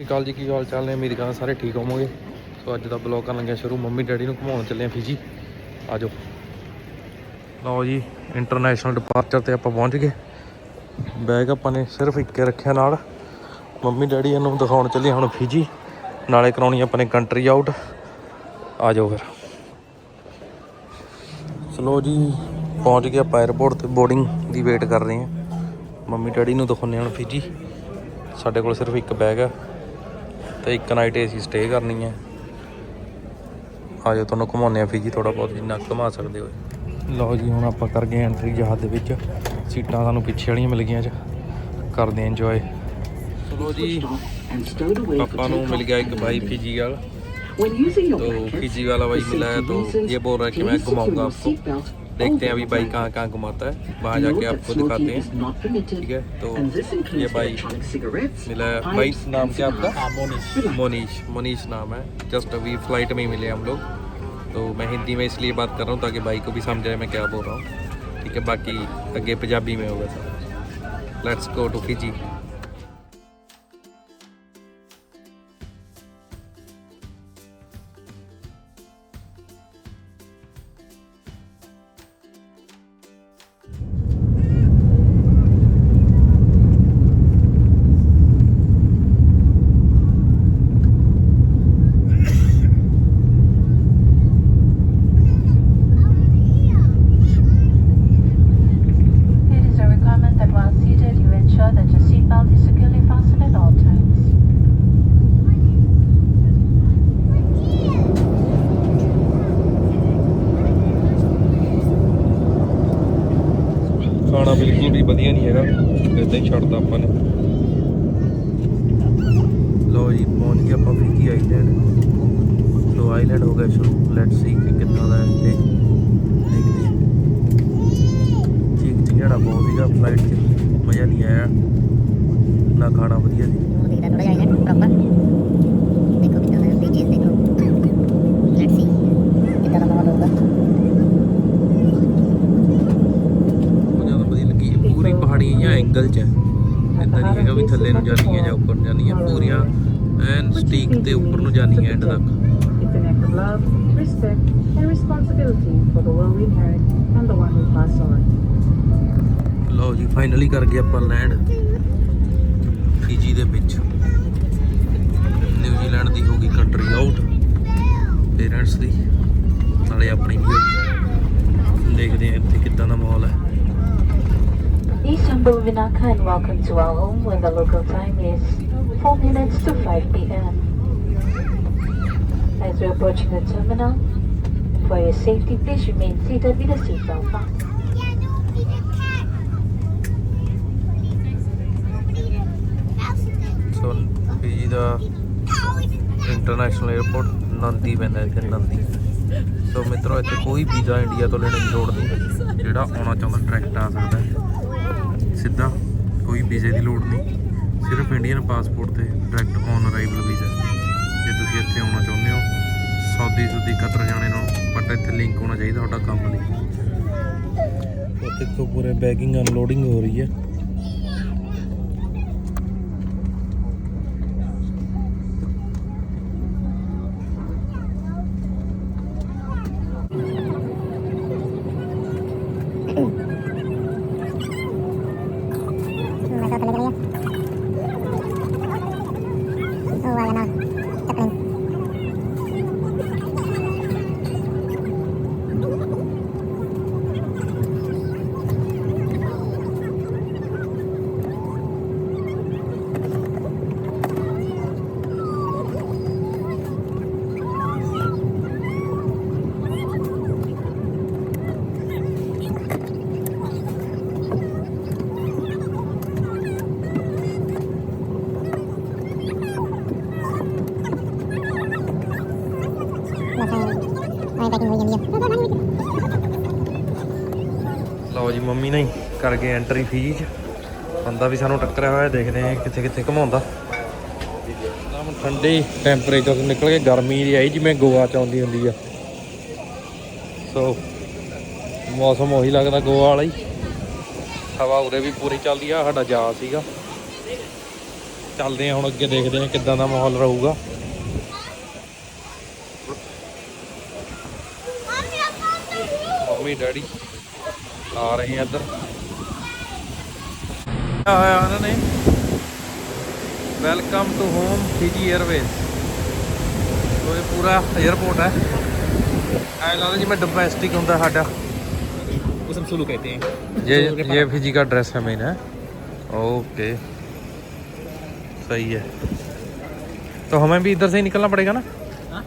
ਸਤਿ ਜੀ, ਕੀ ਹਾਲ ਚਾਲ ਨੇ? ਉਮੀਦ ਕਰਾਂ ਸਾਰੇ ਠੀਕ ਹੋਵੋਗੇ। ਸੋ ਅੱਜ ਦਾ ਬਲੌਗ ਕਰਨ ਲੱਗਿਆ ਸ਼ੁਰੂ। ਮੰਮੀ, ਡੈਡੀ ਨੂੰ ਘੁਮਾਉਣ ਚੱਲੇ ਆ ਫੀਜੀ ਆਜੋ। ਲਓ ਜੀ ਇੰਟਰਨੈਸ਼ਨਲ ਡਿਪਾਰਚਰ ਤੇ ਆਪਾਂ ਪਹੁੰਚ ਗਏ। ਬੈਗ ਆਪਾਂ ਨੇ ਸਿਰਫ ਇੱਕੇ ਰੱਖਿਆ ਨਾਲ। ਮੰਮੀ, ਡੈਡੀ ਨੂੰ ਦਿਖਾਉਣ ਚੱਲੇ ਹੁਣ ਫੀਜੀ ਨਾਲੇ ਕਰਾਉਣੀ ਆਪਾਂ ਨੇ ਕੰਟਰੀ ਆਊਟ ਆਜੋ ਫਿਰ। ਸਲੋ ਜੀ, ਪਹੁੰਚ ਗਏ ਆਪਾਂ 에어ਪੋਰਟ ਤੇ। ਬੋਰਡਿੰਗ ਦੀ ਵੇਟ ਕਰ ਰਹੇ ਹਾਂ ਮੰਮੀ, ਡੈਡੀ ਨੂੰ ਦਿਖਾਉਂਦੇ ਹਾਂ ਹੁਣ ਫੀਜੀ ਸਾਡੇ ਕੋਲ ਸਿਰਫ ਇੱਕ ਬੈਗ ਹੈ ਤੇ ਇੱਕ ਨਾਈਟ ਏਸੀ ਸਟੇ ਕਰਨੀ ਹੈ ਆਜੋ ਤੁਹਾਨੂੰ ਘੁਮਾਉਂਦੇ ਆ ਫੀਜੀ ਥੋੜਾ ਬਹੁਤ ਜਿੰਨਾ ਕੁ ਘੁਮਾ ਸਕਦੇ ਹੋ ਲਓ ਜੀ ਹੁਣ ਆਪਾਂ ਕਰ ਗਏ ਐਂਟਰੀ ਜਹਾਜ਼ ਦੇ ਵਿੱਚ ਸੀਟਾਂ ਸਾਨੂੰ ਪਿੱਛੇ ਵਾਲੀਆਂ ਮਿਲ ਗਈਆਂ ਚ ਕਰਦੇ ਆ ਇੰਜੋਏ ਚਲੋ ਜੀ ਪਾਪਾ ਨੂੰ ਮਿਲ ਗਿਆ ਇੱਕ ਭਾਈ ਫੀਜੀ ਵਾਲਾ तो फीजी वाला भाई मिला है तो ये बोल रहा है कि मैं घुमाऊंगा आपको देखते हैं अभी भाई कहाँ कहाँ घुमाता है। वहाँ जाके आपको दिखाते हैं। ठीक है तो ये भाई मिला है। भाई नाम क्या आपका? मोनीश। मोनीश मोनीश नाम है। जस्ट अभी फ़्लाइट में ही मिले हम लोग। तो मैं हिंदी में इसलिए बात कर रहा हूँ ताकि भाई को भी समझ आए मैं क्या बोल रहा हूँ। ठीक है बाकी आगे पंजाबी में होगा सब। Let's go to Fiji island ਹੋ ਗਿਆ ਸ਼ੁਰੂ। ਲੈਟਸ ਸੀ ਕਿ ਕਿੱਦਾਂ ਦਾ ਹੈ ਤੇ ਦੇਖਦੇ ਹਾਂ। ਚੀਕ ਚਿੰਗੜਾ ਬਹੁਤ ਸੀਗਾ ਫਲਾਈਟ 'ਚ ਮਜ਼ਾ ਨਹੀਂ ਆਇਆ। ਨਾ ਖਾਣਾ ਵਧੀਆ ਸੀ। ਦੇਖਦਾ ਥੋੜਾ ਜਿਹਾ ਆਈਲੈਂਡ ਪ੍ਰੋਪਰ ਦੇਖੋ ਕਿੰਨਾ ਹੈ ਬੀਚਸ ਦੇਖੋ। ਲੈਟਸ ਸੀ ਕਿੰਨਾ ਦਾ ਮਾਹੌਲ ਹੋਊਗਾ। ਬਹੁਤ ਜ਼ਿਆਦਾ ਵਧੀਆ ਲੱਗੀ। ਪੂਰੀ ਪਹਾੜੀ ਜਾਂ ਐਂਗਲ 'ਚ। ਇਦਾਂ ਨਹੀਂ ਹੈਗਾ ਵੀ ਥੱਲੇ ਨੂੰ ਜਾਂਦੀ ਹੈ ਜਾਂ ਉੱਪਰ ਨੂੰ ਜਾਂਦੀ ਹੈ। ਪੂਰੀਆਂ ਐਨ ਸਟੀਕ ਤੇ ਉੱਪਰ ਨੂੰ ਜਾਂਦੀ ਹੈ ਐਂਡ ਤੱਕ। Of love, respect, and responsibility for the world we inherit and the one we pass on. ਲਓ ਜੀ ਫਾਈਨਲੀ ਕਰ ਗਏ ਆਪਾਂ ਲੈਂਡ ਫੀਜੀ ਦੇ ਵਿੱਚ ਨਿਊਜ਼ੀਲੈਂਡ ਦੀ ਹੋ ਗਈ ਕੰਟਰੀ ਆਊਟ ਪੇਰੈਂਟਸ ਦੀ ਨਾਲੇ ਆਪਣੀ ਵੀ ਹੋ ਗਈ ਦੇਖਦੇ ਆ ਇੱਥੇ ਕਿੱਦਾਂ ਦਾ ਮਾਹੌਲ ਹੈ Istanbul Vinaka and welcome to our home when the local time is 4 minutes to 5 p.m. As we're approaching the terminal, for your safety, please remain seated with a seatbelt fastened. So Fiji the international airport Nadi ਪੈਂਦਾ ਇੱਥੇ ਨੰਦੀ ਸੋ ਮਿੱਤਰੋ ਇੱਥੇ ਕੋਈ visa India ਤੋਂ ਲੈਣ ਦੀ ਲੋੜ ਨਹੀਂ ਜਿਹੜਾ ਆਉਣਾ ਚਾਹੁੰਦਾ ਡਾਇਰੈਕਟ ਆ ਸਕਦਾ ਸਿੱਧਾ ਕੋਈ ਵੀਜ਼ੇ ਦੀ ਲੋੜ ਨਹੀਂ ਸਿਰਫ ਇੰਡੀਅਨ ਪਾਸਪੋਰਟ ਤੇ ਡਾਇਰੈਕਟ ਔਨ ਅਰਾਈਵਲ ਵੀਜ਼ਾ ਜੇ ਤੁਸੀਂ ਇੱਥੇ ਆਉਣਾ ਚਾਹੁੰਦੇ ਹੋ ਸਾਊਦੀ ਸੁਦੀ ਕਤਰ ਜਾਣੇ ਨੂੰ ਬਟ ਇੱਥੇ ਲਿੰਕ ਹੋਣਾ ਚਾਹੀਦਾ ਤੁਹਾਡਾ ਕੰਮ ਲਈ। ਉੱਥੇ ਤੋਂ ਪੂਰੇ ਬੈਗਿੰਗ ਅਨਲੋਡਿੰਗ ਹੋ ਰਹੀ ਹੈ। ਲਓ ਜੀ, ਮੰਮੀ ਨਹੀਂ, ਕਰ ਗਏ ਐਂਟਰੀ ਫੀਸ ਬੰਦਾ ਵੀ ਸਾਨੂੰ ਟੱਕਰਿਆ ਹੋਇਆ ਦੇਖਦੇ ਆ ਕਿੱਥੇ ਕਿੱਥੇ ਘਮਾਉਂਦਾ। ਨਾ ਹੁਣ ਠੰਡੇ ਟੈਂਪਰੇਚਰ ਤੋਂ ਨਿਕਲ ਕੇ ਗਰਮੀ ਦੀ ਆਈ, ਜਿਵੇਂ ਗੋਆ ਚ ਆਉਂਦੀ ਹੁੰਦੀ ਆ। ਸੋ ਮੌਸਮ ਉਹੀ ਲੱਗਦਾ ਗੋਆ ਵਾਲਾ ਹੀ। ਹਵਾ ਉਰੇ ਵੀ ਪੂਰੀ ਚੱਲਦੀ ਆ, ਸਾਡਾ ਜਾ ਸੀਗਾ। ਚੱਲਦੇ ਹਾਂ ਹੁਣ ਅੱਗੇ, ਦੇਖਦੇ ਹਾਂ ਕਿੱਦਾਂ ਦਾ ਮਾਹੌਲ ਰਹੂਗਾ। Mummy, daddy. आ रहे हैं इधर। आया उन्होंने welcome to home Fiji Airways तो ये पूरा एयरपोर्ट है। जी मैं डोमेस्टिक हूँ साढ़ा कहते हैं। ये ये फिजी का ड्रेस है मेन है? ओके सही है। तो हमें भी इधर से ही निकलना पड़ेगा ना? आ?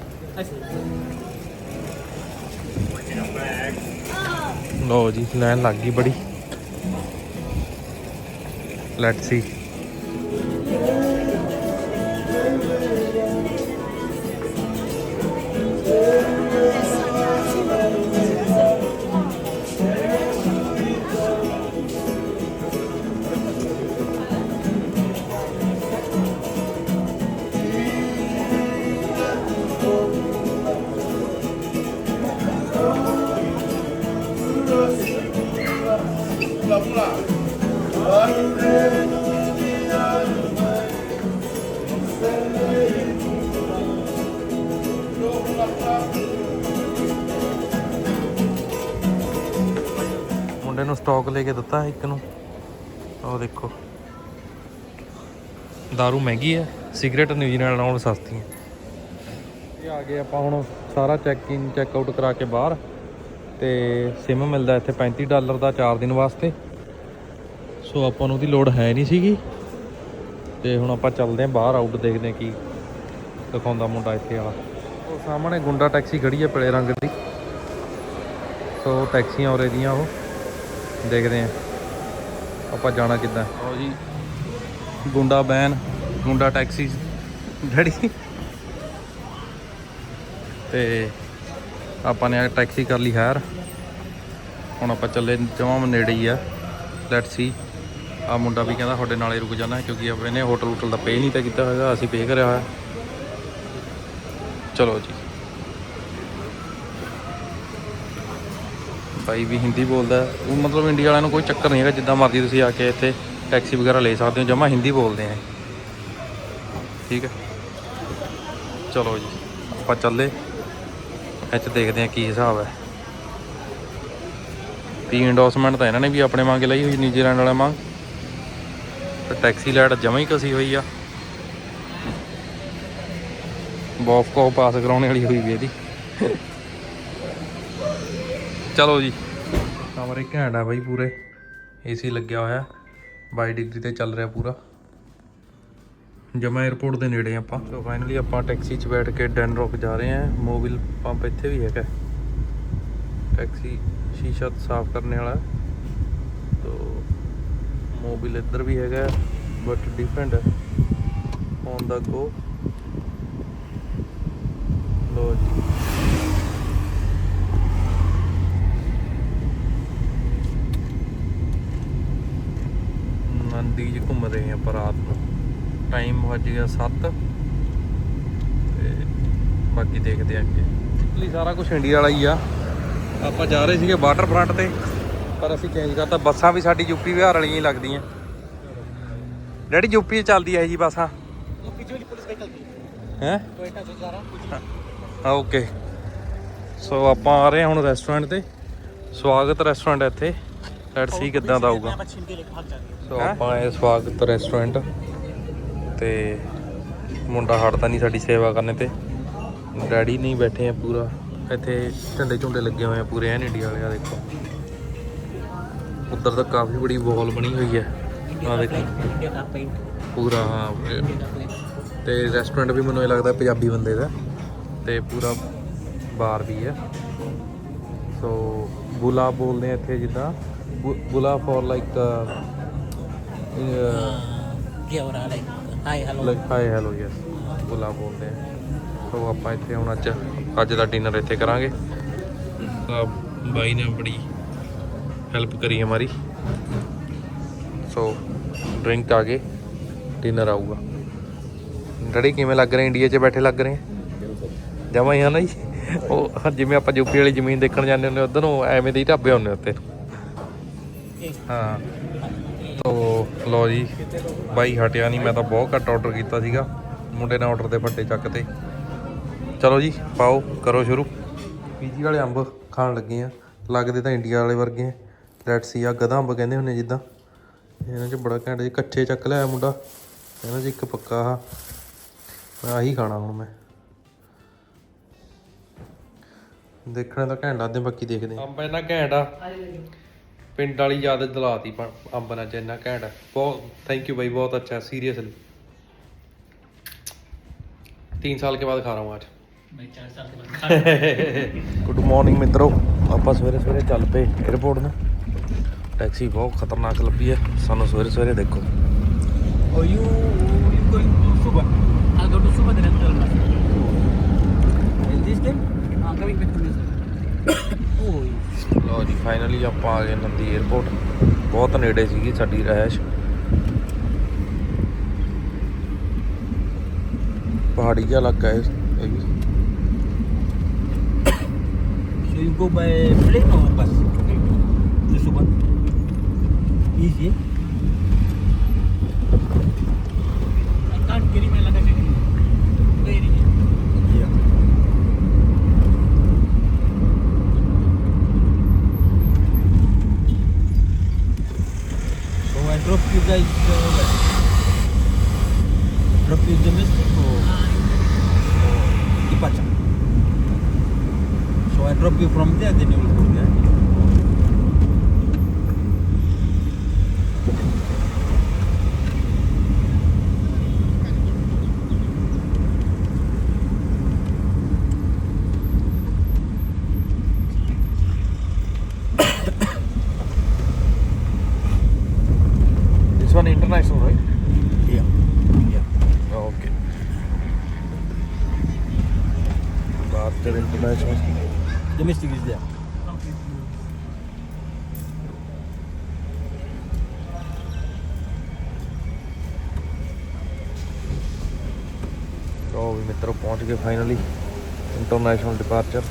ਲਓ ਜੀ ਲੈਣ ਲੱਗ ਗਈ ਬੜੀ। ਲੈਟਸ ਸੀ ਮੁੰਡੇ ਨੂੰ ਸਟਾਕ ਲੈ ਕੇ ਦਿੱਤਾ ਇੱਕ ਨੂੰ। ਉਹ ਦੇਖੋ। दारू ਮਹਿੰਗੀ ਹੈ। ਸਿਗਰਟ ਨਿਊਜ਼ੀਲੈਂਡ ਨਾਲ ਸਸਤੀ ਹੈ ਇਹ ਆ ਗਏ ਆਪਾਂ ਹੁਣ ਸਾਰਾ ਚੈੱਕ ਇਨ ਚੈੱਕ ਆਊਟ ਕਰਾ ਕੇ ਬਾਹਰ। ਤੇ ਸਿਮ ਮਿਲਦਾ ਇੱਥੇ 35 ਡਾਲਰ ਦਾ 4 ਦਿਨ ਵਾਸਤੇ। ਸੋ ਆਪਾਂ ਨੂੰ ਉਹਦੀ ਲੋੜ ਹੈ ਨਹੀਂ ਸੀਗੀ। ਤੇ ਹੁਣ ਆਪਾਂ ਚੱਲਦੇ ਹਾਂ ਬਾਹਰ ਆਊਟ ਦੇਖਦੇ ਹਾਂ ਕੀ ਦਿਖਾਉਂਦਾ ਮੁੰਡਾ ਇੱਥੇ ਵਾਲਾ। ਉਹ ਸਾਹਮਣੇ ਗੁੰਡਾ ਟੈਕਸੀ ਖੜੀ ਹੈ ਪੀਲੇ ਰੰਗ ਦੀ। ਸੋ ਟੈਕਸੀਆਂ ਉਰੇ ਦੀਆਂ ਉਹ ਦੇਖਦੇ ਹਾਂ ਆਪਾਂ ਜਾਣਾ ਕਿੱਦਾਂ। ਆਓ ਜੀ। ਗੁੰਡਾ ਬੈਨ ਗੁੰਡਾ ਟੈਕਸੀ ਡੈਡੀ। ਤੇ ਆਪਾਂ ਨੇ ਟੈਕਸੀ ਕਰ ਲਈ ਹਾਇਰ। ਹੁਣ ਆਪਾਂ ਚੱਲੇ ਜਮਾਂ ਨੇੜੇ ਹੀ ਆ ਲੈਟਸ ਸੀ ਆ ਮੁੰਡਾ ਵੀ ਕਹਿੰਦਾ ਤੁਹਾਡੇ ਨਾਲੇ ਰੁਕ ਜਾਣਾ ਕਿਉਂਕਿ ਆਪਾਂ ਇਹਨੇ ਹੋਟਲ ਹੋਟਲ ਦਾ ਪੇ ਨਹੀਂ ਤਾਂ ਕੀਤਾ ਹੈਗਾ, ਅਸੀਂ ਪੇ ਕਰਿਆ ਹੋਇਆ। ਚਲੋ ਜੀ। ਭਾਈ ਵੀ ਹਿੰਦੀ ਬੋਲਦਾ ਉਹ ਮਤਲਬ ਇੰਡੀਆ ਵਾਲਿਆਂ ਨੂੰ ਕੋਈ ਚੱਕਰ ਨਹੀਂ ਹੈਗਾ, ਜਿੱਦਾਂ ਮਰਜ਼ੀ ਤੁਸੀਂ ਆ ਕੇ ਇੱਥੇ ਟੈਕਸੀ ਵਗੈਰਾ ਲੈ ਸਕਦੇ ਹੋ, ਜਮਾ ਹਿੰਦੀ ਬੋਲਦੇ ਆ ਠੀਕ ਹੈ? ਚਲੋ ਜੀ, ਆਪਾਂ ਚੱਲੇ। ਇੱਥੇ ਦੇਖਦੇ ਆ ਕੀ ਹਿਸਾਬ ਹੈ। ਪੀ ਇੰਡੋਸਮੈਂਟ ਤਾਂ ਇਹਨਾਂ ਨੇ ਵੀ ਆਪਣੇ ਮੰਗ ਲਈ ਹੋਈ, ਨਿਊਜ਼ੀਲੈਂਡ ਵਾਲਾ ਮੰਗ ਤੇ ਟੈਕਸੀ ਲੈਟ ਜਮਾ ਹੀ ਕਸੀ ਹੋਈ ਆ। ਬੌਫ ਕੋ ਪਾਸ ਕਰਾਉਣੇ ਵਾਲੀ ਹੋਈ ਵੀ ਇਹਦੀ। ਚਲੋ ਜੀ। ਕਮਰੇ ਘੈਂਟ ਆ ਬਾਈ ਪੂਰੇ। ਏਸੀ ਲੱਗਿਆ ਹੋਇਆ। 22 ਡਿਗਰੀ ਤੇ ਚੱਲ ਰਿਹਾ ਪੂਰਾ। ਜਮਾ 에어ਪੋਰਟ ਦੇ ਨੇੜੇ ਆਪਾਂ। ਸੋ ਫਾਈਨਲੀ ਆਪਾਂ ਟੈਕਸੀ 'ਚ ਬੈਠ ਕੇ ਡੈਨ ਰੌਕ ਜਾ ਰਹੇ ਹਾਂ। ਮੋਬਾਈਲ ਪੰਪ ਇੱਥੇ ਵੀ ਹੈਗਾ। ਟੈਕਸੀ ਸ਼ੀਸ਼ਾ ਸਾਫ਼ ਕਰਨੇ ਵਾਲਾ। ਮੋਬਾਈਲ ਇੱਧਰ ਵੀ ਹੈਗਾ ਬਟ ਡਿਫਰੈਂਟ ਹੈ। ਔਨ ਦਾ ਗੋ ਲੋ ਜੀ। ਨੰਦੀ ਚ ਘੁੰਮ ਰਹੇ ਆਪਾਂ ਰਾਤ ਨੂੰ। ਟਾਈਮ ਵੱਜ ਗਿਆ 7 ਤੇ ਬਾਕੀ ਦੇਖਦੇ ਆਂ ਅੱਗੇ। ਇਟਲੀ ਸਾਰਾ ਕੁਝ ਇੰਡੀਆ ਵਾਲਾ ਹੀ ਆ। ਆਪਾਂ ਜਾ ਰਹੇ ਸੀਗੇ ਵਾਟਰ ਫਰੰਟ ਤੇ। ਪਰ ਅਸੀਂ ਚੇਂਜ ਕਰਤਾ। ਬੱਸਾਂ ਵੀ ਸਾਡੀ ਯੂਪੀ ਵਿਹਾਰ ਵਾਲੀਆਂ ਹੀ ਲੱਗਦੀਆਂ। ਡੈਡੀ ਯੂਪੀ ਚੱਲਦੀ ਹੈ? ਜੀ ਬੱਸਾਂ ਯੂਪੀ ਹਾਂ ਓਕੇ। ਸੋ ਆਪਾਂ ਆ ਰਹੇ ਹਾਂ ਹੁਣ ਰੈਸਟੋਰੈਂਟ ਤੇ। ਸਵਾਗਤ ਰੈਸਟੋਰੈਂਟ ਇੱਥੇ। ਲੈਟਸ ਸੀ ਕਿੱਦਾਂ ਦਾ ਆਊਗਾ। ਸੋ ਆਪਾਂ ਇਹ ਸਵਾਗਤ ਰੈਸਟੋਰੈਂਟ ਤੇ ਮੁੰਡਾ ਹਟਦਾ ਨਹੀਂ ਸਾਡੀ ਸੇਵਾ ਕਰਨੇ ਤੇ। ਡੈਡੀ ਨਹੀਂ ਬੈਠੇ ਆ ਪੂਰਾ। ਇੱਥੇ ਝੰਡੇ ਝੁੰਡੇ ਲੱਗੇ ਹੋਏ ਆ ਪੂਰੇ ਐਨ ਇੰਡੀਆ ਵਾਲੇ ਆ ਦੇਖੋ। ਉੱਧਰ ਤਾਂ ਕਾਫੀ ਬੜੀ ਵਾਲ ਬਣੀ ਹੋਈ ਹੈ। ਆ ਦੇਖੋ। ਪੂਰਾ ਹਾਂ। ਤੇ ਰੈਸਟੋਰੈਂਟ ਵੀ ਮੈਨੂੰ ਇਹ ਲੱਗਦਾ ਪੰਜਾਬੀ ਬੰਦੇ ਦਾ। ਤੇ ਪੂਰਾ ਬਾਰ ਵੀ ਹੈ। ਸੋ ਬੁਲਾ ਬੋਲਦੇ ਆ ਇੱਥੇ ਜਿੱਦਾਂ। ਬੁਲਾ ਫॉर ਲਾਈਕ ਕੀ ਹੋ ਰਿਹਾ like hi hello like hi hello yes ਬੁਲਾ ਬੋਲਦੇ ਆ। ਸੋ ਆਪਾਂ ਇੱਥੇ ਹੁਣ ਅੱਜ ਅੱਜ ਦਾ ਡਿਨਰ ਇੱਥੇ ਕਰਾਂਗੇ। ਬਾਈ ਨੇ ਬੜੀ ਹੈਲਪ ਕਰੀ ਹਮਾਰੀ ਸੋ ਡਰਿੰਕ ਆ ਗਏ। ਡਿਨਰ ਆਊਗਾ। ਡੈਡੀ, ਕਿਵੇਂ ਲੱਗ ਰਹੇ? ਇੰਡੀਆ 'ਚ ਬੈਠੇ ਲੱਗ ਰਹੇ? ਜਮਾ ਹੀ ਆ ਨਾ ਜੀ। ਉਹ ਜਿਵੇਂ ਆਪਾਂ ਯੂਪੀ ਵਾਲੀ ਜ਼ਮੀਨ ਦੇਖਣ ਜਾਂਦੇ ਹੁੰਦੇ, ਉਧਰ ਨੂੰ ਐਵੇਂ ਦੇ ਹੀ ਢਾਬੇ ਹੁੰਦੇ ਉੱਤੇ ਹਾਂ। ਤੋ, ਲਓ ਜੀ। ਬਾਈ, ਹਟਿਆ ਨਹੀਂ। ਮੈਂ ਤਾਂ ਬਹੁਤ ਘੱਟ ਆਰਡਰ ਕੀਤਾ ਸੀਗਾ। ਮੁੰਡੇ ਨੇ ਆਰਡਰ ਦੇ ਫੱਟੇ ਚੱਕ ਤੇ। ਚਲੋ ਜੀ, ਪਾਓ। ਕਰੋ ਸ਼ੁਰੂ। ਪੀਜੀ ਵਾਲੇ ਅੰਬ ਖਾਣ ਲੱਗੇ ਆ। ਲੱਗਦੇ ਤਾਂ ਇੰਡੀਆ ਵਾਲੇ ਵਰਗੇ ਆ। ਲੈਟਸ ਸੀ ਆ ਗਧਾਂਬ ਕਹਿੰਦੇ ਹੁੰਨੇ ਜਿੱਦਾਂ। ਇਹਨਾਂ 'ਚ ਬੜਾ ਘੈਂਟ ਜੀ ਕੱਚੇ ਚੱਕ ਲਿਆ ਮੁੰਡਾ। ਕਹਿੰਦਾ ਜੀ ਇੱਕ ਪੱਕਾ ਆ ਮੈਂ ਆਹੀ ਖਾਣਾ ਹੁਣ ਮੈਂ। ਦੇਖਣਾ ਤਾਂ ਘੈਂਟ ਲੱਗਦੇ ਬਾਕੀ ਦੇਖਦੇ ਅੰਬ ਇਹਨਾਂ ਘੈਂਟ ਆ। ਪਿੰਡ ਵਾਲੀ ਯਾਦ ਦਿਲਾਤੀ ਪਰ ਅੰਬ ਨਾਲ ਜਿੰਨਾ ਘੈਂਟ ਬਹੁਤ ਥੈਂਕ ਯੂ ਬਾਈ ਬਹੁਤ ਅੱਛਾ ਸੀਰੀਅਸਲੀ 3 ਸਾਲ ਕੇ ਬਾਅਦ ਖਾ ਰਹਾ ਹੂੰ ਅੱਜ। ਮੈਂ 4 ਸਾਲ ਕੇ ਬਾਅਦ ਗੁੱਡ ਮਾਰਨਿੰਗ ਮਿੱਤਰੋ। ਆਪਾਂ ਸਵੇਰੇ ਸਵੇਰੇ ਚੱਲ ਪਏ 에어ਪੋਰਟ ਨੂੰ। ਟੈਕਸੀ ਬਹੁਤ ਖਤਰਨਾਕ ਲੱਭੀ ਹੈ। ਸਾਨੂੰ ਸਵੇਰੇ ਸਵੇਰੇ ਦੇਖੋ। ਔਰ ਯੂ ਜੀ ਫਾਈਨਲੀ ਆਪਾਂ ਆ ਗਏ ਨੰਦੀ 에어ਪੋਰਟ ਬਹੁਤ ਨੇੜੇ ਸੀਗੀ ਸਾਡੀ ਰਹਿਸ਼ ਪਹਾੜੀ ਜਿਹਾ ਇਲਾਕਾ ਹੈ ਇਹ ਵੀ। So you go by plane or? To Suba? Easy. eh? I can't carry my luggage ਉਹ ਵੀ ਮਿੱਤਰੋ ਪਹੁੰਚ ਗਏ ਫਾਈਨਲੀ ਇੰਟਰਨੈਸ਼ਨਲ ਡਿਪਾਰਚਰ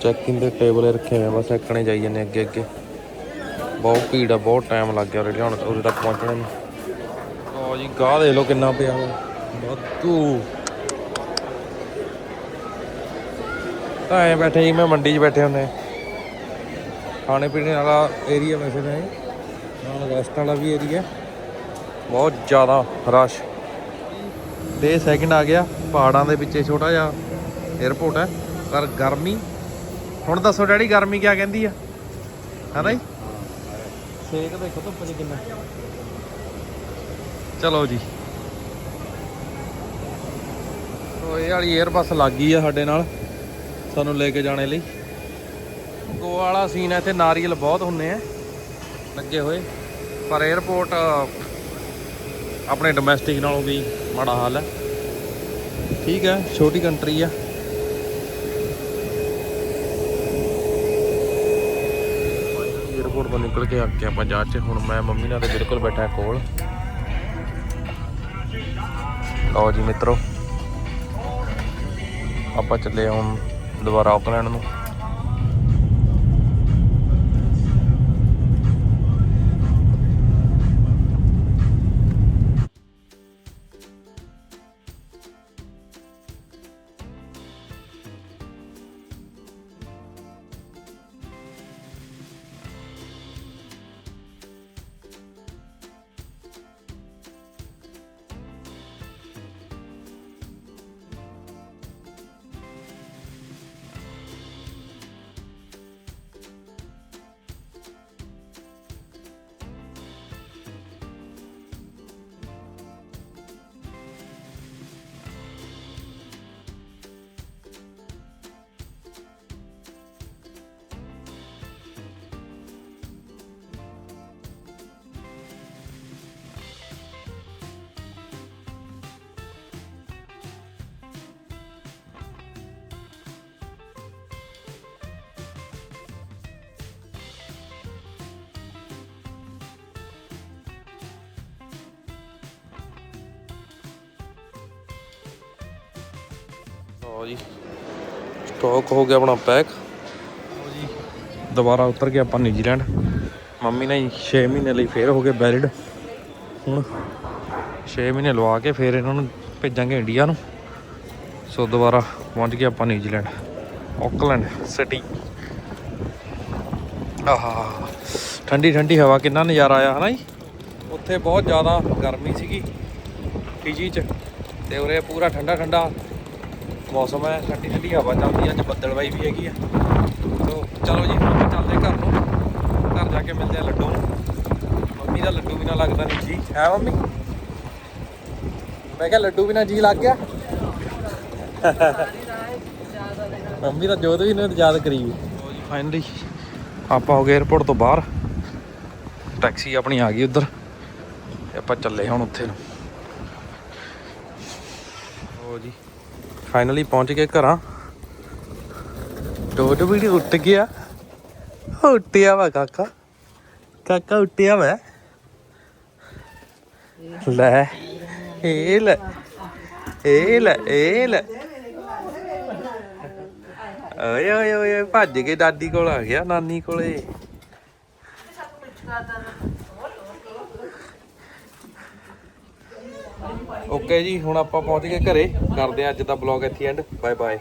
ਚੈੱਕ-ਇਨ ਦੇ ਟੇਬਲ ਰੱਖੇ ਹੋਏ ਬਸ ਐਕਣੇ ਜਾਈ ਜਾਂਦੇ ਅੱਗੇ ਅੱਗੇ। ਬਹੁਤ ਭੀੜ ਆ, ਬਹੁਤ ਟਾਈਮ ਲੱਗ ਗਿਆ ਉਰੇ ਹੁਣ ਉਰੇ ਤੱਕ ਪਹੁੰਚਣੇ ਨੂੰ ਲਓ ਜੀ, ਗਾਹ ਦੇ ਲਓ ਕਿੰਨਾ ਪਿਆ ਵਾ ਵਾਧੂ। ਤਾਂ ਐ ਬੈਠੇ ਜੀ, ਮੈਂ ਮੰਡੀ 'ਚ ਬੈਠੇ ਹੁੰਦੇ ਖਾਣੇ ਪੀਣੇ ਵਾਲਾ ਏਰੀਆ ਵੈਸੇ ਤਾਂ ਇਹ ਨਾਲ ਰੈਸਟ ਵਾਲਾ ਵੀ ਏਰੀਆ ਬਹੁਤ ਜ਼ਿਆਦਾ ਰਸ਼ ਤੇ ਸੈਕਿੰਡ ਆ ਗਿਆ ਪਹਾੜਾਂ ਦੇ ਵਿੱਚ ਛੋਟਾ ਜਿਹਾ 에어ਪੋਰਟ ਹੈ। ਪਰ ਗਰਮੀ ਹੁਣ ਦੱਸੋ ਡੈਡੀ ਗਰਮੀ ਕਿਆ ਕਹਿੰਦੀ ਆ? ਹੈ ਨਾ ਜੀ? ਸੇਕ ਦੇਖੋ ਧੁੱਪ ਜੀ ਕਿੰਨਾ। ਚਲੋ ਜੀ। ਉਹ ਇਹ ਵਾਲੀ 에ਅਰਬਸ ਲੱਗ ਗਈ ਆ ਸਾਡੇ ਨਾਲ ਸਾਨੂੰ ਲੈ ਕੇ ਜਾਣੇ ਲਈ। ਗੋਆ ਵਾਲਾ ਸੀਨ ਹੈ ਇੱਥੇ ਨਾਰੀਅਲ ਬਹੁਤ ਹੁੰਨੇ ਆ ਲੱਗੇ ਹੋਏ। ਪਰ 에ਅਰਪੋਰਟ ਆਪਣੇ ਡੋਮੈਸਟਿਕ ਨਾਲੋਂ ਵੀ ਮਾੜਾ ਹਾਲ ਹੈ। ਠੀਕ ਹੈ, ਛੋਟੀ ਕੰਟਰੀ ਆ। ਏਅਰਪੋਰਟ ਤੋਂ ਨਿਕਲ ਕੇ ਆ ਕੇ ਆਪਾਂ ਜਾ ਚ ਹੁਣ ਮੈਂ ਮੰਮੀ ਨਾਲ ਤੇ ਬਿਲਕੁਲ ਬੈਠਾ ਕੋਲ। ਲਓ ਜੀ ਮਿੱਤਰੋ, ਆਪਾਂ ਚੱਲੇ ਹੁਣ ਦੁਬਾਰਾ ਆਕਲੈਂਡ ਨੂੰ। ਲਓ ਜੀ। ਸਟਾਕ ਹੋ ਗਿਆ ਆਪਣਾ ਪੈਕ। ਜੀ, ਦੁਬਾਰਾ ਉਤਰ ਗਿਆ ਆਪਾਂ ਨਿਊਜ਼ੀਲੈਂਡ। ਮੰਮੀ ਨੇ 6 ਮਹੀਨੇ ਲਈ ਫੇਰ ਹੋ ਗਏ ਵੈਲਿਡ। ਹੁਣ 6 ਮਹੀਨੇ ਲਵਾ ਕੇ ਫੇਰ ਇਹਨਾਂ ਨੂੰ ਭੇਜਾਂਗੇ ਇੰਡੀਆ ਨੂੰ। ਸੋ ਦੁਬਾਰਾ ਪਹੁੰਚ ਗਏ ਆਪਾਂ ਨਿਊਜ਼ੀਲੈਂਡ। Auckland city. ਆਹਾ, ਠੰਡੀ ਠੰਡੀ ਹਵਾ ਕਿੰਨਾ ਨਜ਼ਾਰਾ ਆਇਆ, ਹਨਾ ਜੀ? ਉੱਥੇ ਬਹੁਤ ਜ਼ਿਆਦਾ ਗਰਮੀ ਸੀਗੀ। ਫਿਜੀ ਚ। ਤੇ ਉਰੇ ਪੂਰਾ ਠੰਡਾ ਠੰਡਾ। ਮੌਸਮ ਹੈ, ਠੰਡੀ ਠੰਡੀ ਹਵਾ ਚੱਲਦੀ ਹੈ, ਅੱਜ ਬੱਦਲਵਾਈ ਵੀ ਹੈਗੀ ਆ। ਸੋ, ਚਲੋ ਜੀ ਹੁਣ ਚੱਲਦੇ ਘਰ ਨੂੰ। ਘਰ ਜਾ ਕੇ ਮਿਲਦੇ ਆ ਲੱਡੂ। ਨੂੰ ਮੰਮੀ ਦਾ ਲੱਡੂ ਬਿਨਾ ਲੱਗਦਾ ਨਹੀਂ ਜੀ। ਹੈ ਮੰਮੀ? ਮੈਂ ਕਿਹਾ ਲੱਡੂ ਬਿਨਾ ਜੀ ਲੱਗ ਗਿਆ। ਮੰਮੀ ਦਾ ਜੋਤ ਵੀ ਨੇ ਯਾਦ ਕਰੀ ਜੀ ਫਾਈਨਲੀ ਆਪਾਂ ਹੋ ਗਏ 에어ਪੋਰਟ ਤੋਂ ਬਾਹਰ। ਟੈਕਸੀ ਆਪਣੀ ਆ ਗਈ ਉੱਧਰ। ਆਪਾਂ ਚੱਲੇ ਹੁਣ ਉੱਥੇ ਨੂੰ ਹੋ ਜੀ ਫਾਈਨਲੀ ਪਹੁੰਚ ਗਏ ਘਰਾਂ। ਡੋਡ ਵੀ ਉੱਟ ਗਿਆ। ਉੱਟਿਆ ਵਾ ਕਾਕਾ। ਕਾਕਾ ਉੱਟਿਆ ਵਾ ਲੈ, ਇਹ ਲੈ ਇਹ ਲੈ ਇਹ ਲੈ। ਓਏ ਓਏ ਓਏ, ਭੱਜ ਕੇ ਦਾਦੀ ਕੋਲ ਆ ਗਿਆ, ਨਾਨੀ ਕੋਲੇ। ਓਕੇ ਜੀ, ਹੁਣ ਆਪਾਂ ਪਹੁੰਚ ਗਏ ਘਰੇ। ਕਰਦੇ ਆ ਅੱਜ ਦਾ ਬਲੌਗ ਇੱਥੇ ਐਂਡ ਬਾਏ ਬਾਏ